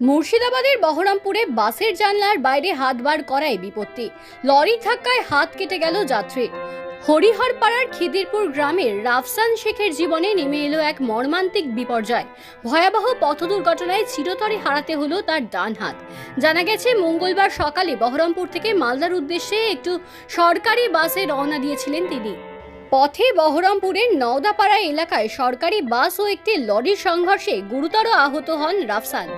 মুর্শিদাবাদের বহরমপুরে বাসের জানলার বাইরে হাত বার করায় বিপত্তি। লরি ধাক্কায় হাত কেটে গেল যাত্রীর হরিহরপাড়ার খিদিরপুর গ্রামের রাফসান শেখের জীবনে নেমে এলো এক মর্মান্তিক বিপর্যয়। ভয়াবহ পথ দুর্ঘটনায় চিরতরে হারাতে হলো তার ডান হাত। জানা গেছে, মঙ্গলবার সকালে বহরমপুর থেকে মালদার উদ্দেশ্যে একটু সরকারি বাসে রওনা দিয়েছিলেন তিনি। পথে বহরমপুরের নওদাপাড়া এলাকায় সরকারি বাস ও একটি লরির সংঘর্ষে গুরুতর আহত হন রাফসান।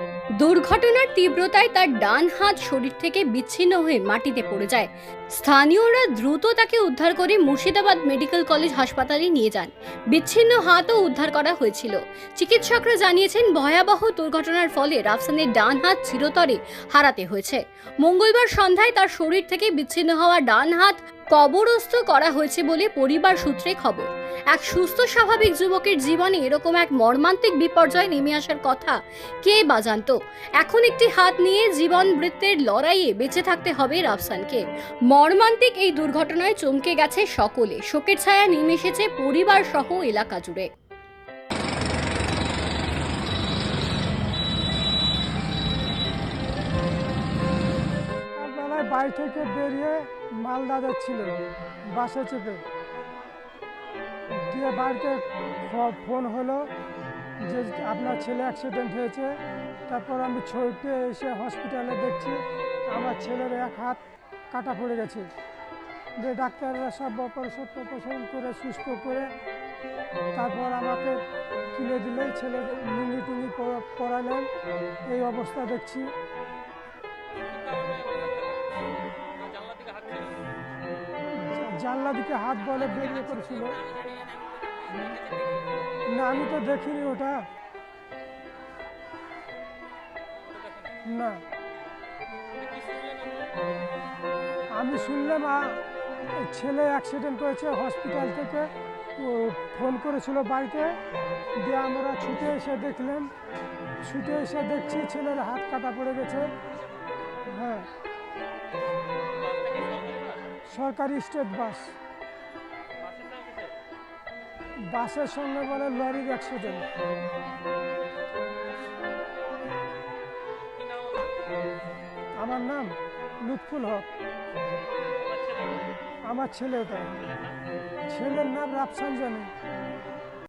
দুর্ঘটনার তীব্রতায় তার ডান হাত শরীর থেকে বিচ্ছিন্ন হয়ে মাটিতে পড়ে যায়। স্থানীয়রা দ্রুত তাকে উদ্ধার করে মুর্শিদাবাদ মেডিকেল কলেজ হাসপাতালে নিয়ে যান। বিচ্ছিন্ন হাতও উদ্ধার করা হয়েছিল। চিকিৎসকরা জানিয়েছেন, ভয়াবহ দুর্ঘটনার ফলে রাফসানের ডান হাত চিরতরে হারাতে হয়েছে। মঙ্গলবার সন্ধ্যায় তার শরীর থেকে বিচ্ছিন্ন হওয়া ডান হাত কবরস্থ করা হয়েছে বলে পরিবার সূত্রে খবর। এক সুস্থ স্বাভাবিক যুবকের জীবনে এরকম এক মর্মান্তিক বিপর্যয় নেমে আসার কথা কে বা জানত? এখন একটি হাত নিয়ে জীবন বৃত্তের লড়াইয়ে বেঁচে থাকতে হবে রাফসানকে। মর্মান্তিক এই দুর্ঘটনায় চমকে গেছে সকলে। শোকের ছায়া নেমে এসেছে পরিবার সহ এলাকা জুড়ে। বাড়ি থেকে বেরিয়ে মালদা যাচ্ছিল বাসে চেপে। দিয়ে বাড়িতে ফোন হলো যে আপনার ছেলে অ্যাক্সিডেন্ট হয়েছে, তারপর আমি ছুটে এসে হসপিটালে দেখছি আমার ছেলের এক হাত কাটা পড়ে গেছে। যে ডাক্তাররা সব অপারেশন টপারেশন করে, সুস্থ করে, তারপর আমাকে তুলে দিলে, ছেলে লুঙ্গি টুঙ্গি পরা- পরালেন, এই অবস্থা দেখছি। জানলা দিকে হাত বলে বেরিয়ে করেছিল না, আমি তো দেখিনি ওটা। না। আমি শুনলাম ছেলে অ্যাক্সিডেন্ট হয়েছে হসপিটাল থেকে। ফোন করেছিল বাড়িতে। দিয়ে আমরা ছুটে এসে দেখলাম, ছুটে এসে দেখছি ছেলের হাত কাটা পড়ে গেছে। হ্যাঁ। সরকারি স্টেট বাস। বাসের সঙ্গে বলে লরির অ্যাক্সিডেন্ট আমার নাম লুৎফুল হক। আমার ছেলে ছেলের নাম রাফসান জানি